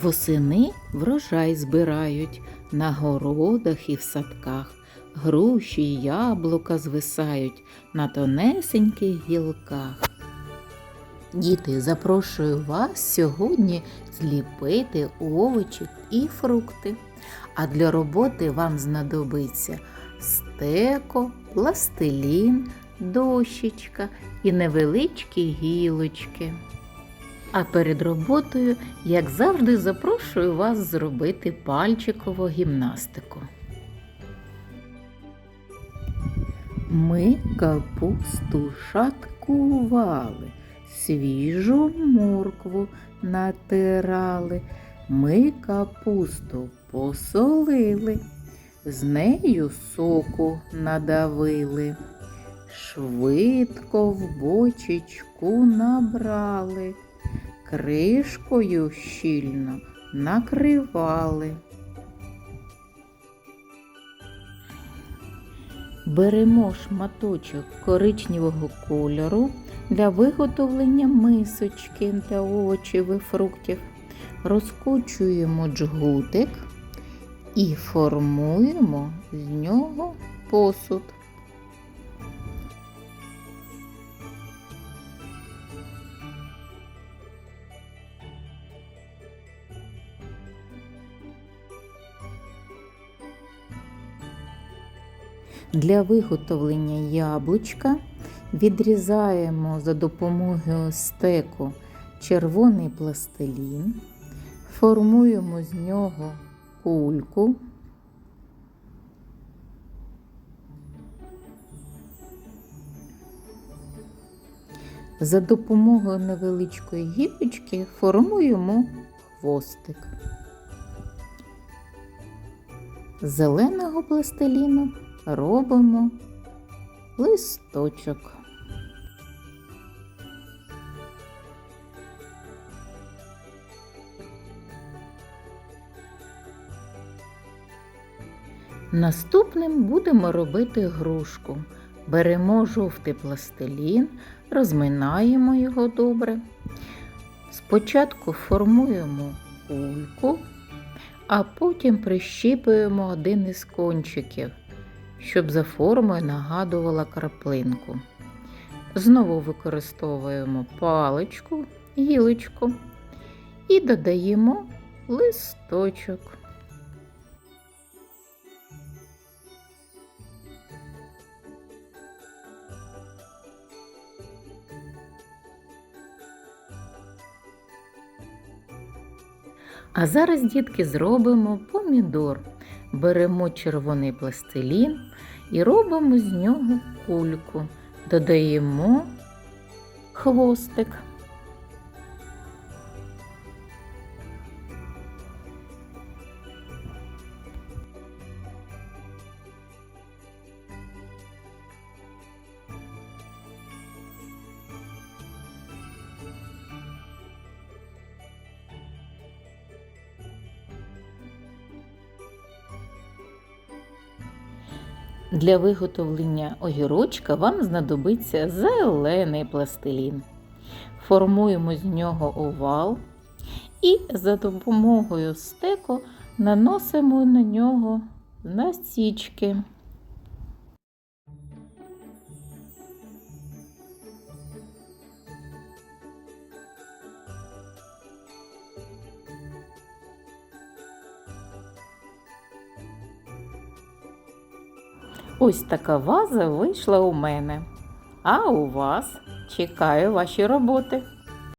Восени врожай збирають на городах і в садках. Груші й яблука звисають на тонесеньких гілках. Діти, запрошую вас сьогодні зліпити овочі і фрукти. А для роботи вам знадобиться стеко, пластилін, дощечка і невеличкі гілочки. А перед роботою, як завжди, запрошую вас зробити пальчикову гімнастику. Ми капусту шаткували, свіжу моркву натирали, ми капусту посолили, з нею соку надавили, швидко в бочечку набрали, кришкою щільно накривали. Беремо шматочок коричневого кольору для виготовлення мисочки для овочів і фруктів. Розкочуємо джгутик і формуємо з нього посуд. Для виготовлення яблучка відрізаємо за допомогою стеку червоний пластилін, формуємо з нього кульку. За допомогою невеличкої гілочки формуємо хвостик. Зеленого пластиліну робимо листочок. Наступним будемо робити грушку. Беремо жовтий пластилін, розминаємо його добре. Спочатку формуємо кульку, а потім прищіпуємо один із кончиків, щоб за формою нагадувала краплинку. Знову використовуємо паличку, гілочку і додаємо листочок. А зараз, дітки, зробимо помідор. Беремо червоний пластилін і робимо з нього кульку. Додаємо хвостик. Для виготовлення огірочка вам знадобиться зелений пластилін. Формуємо з нього овал і за допомогою стеку наносимо на нього насічки. Ось така ваза вийшла у мене. А у вас чекаю ваші роботи.